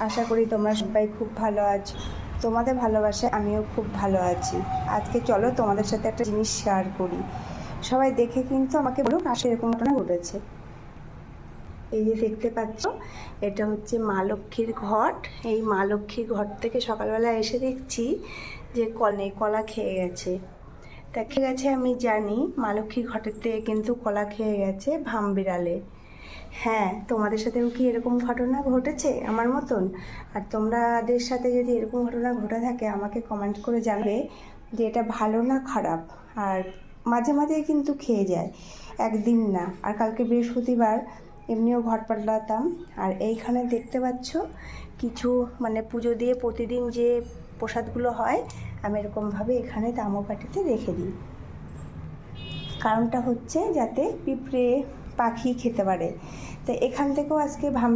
আশা করি তোমরা সবাই খুব ভালো আছো। তোমাদের ভালোবাসে আমিও খুব ভালো আছি। আজকে চলো তোমাদের সাথে একটা জিনিস শেয়ার করি। সবাই দেখে কিন্তু আমাকে বলুন আসলে এরকম ঘটনা ঘটেছে। এই যে দেখতে পাচ্ছ, এটা হচ্ছে মা লক্ষ্মীর ঘট। এই মা লক্ষ্মীর ঘর থেকে সকালবেলা এসে দেখছি যে কনে কলা খেয়ে গেছে। তা খেয়ে গেছে আমি জানি, মা লক্ষ্মীর থেকে কিন্তু কলা খেয়ে গেছে ভাম বিড়ালে হ্যাঁ তোমাদের সাথেও কি এরকম ঘটনা ঘটেছে আমার মতন? আর তোমাদের সাথে যদি এরকম ঘটনা ঘটে থাকে, আমাকে কমেন্ট করে জানবে যে এটা ভালো না খারাপ। আর মাঝে মাঝে কিন্তু খেয়ে যায়, একদিন না। আর কালকে বৃহস্পতিবার এমনিও ঘট পাল্টাতাম। আর এইখানে দেখতে পাচ্ছ কিছু মানে পুজো দিয়ে প্রতিদিন যে প্রসাদগুলো হয়, আমি এরকমভাবে এখানে তামোকাঠিতে রেখে দিই। কারণটা হচ্ছে যাতে পিঁপড়ে পাখি খেতে পারে। তো এখান থেকেও আজকে ভাম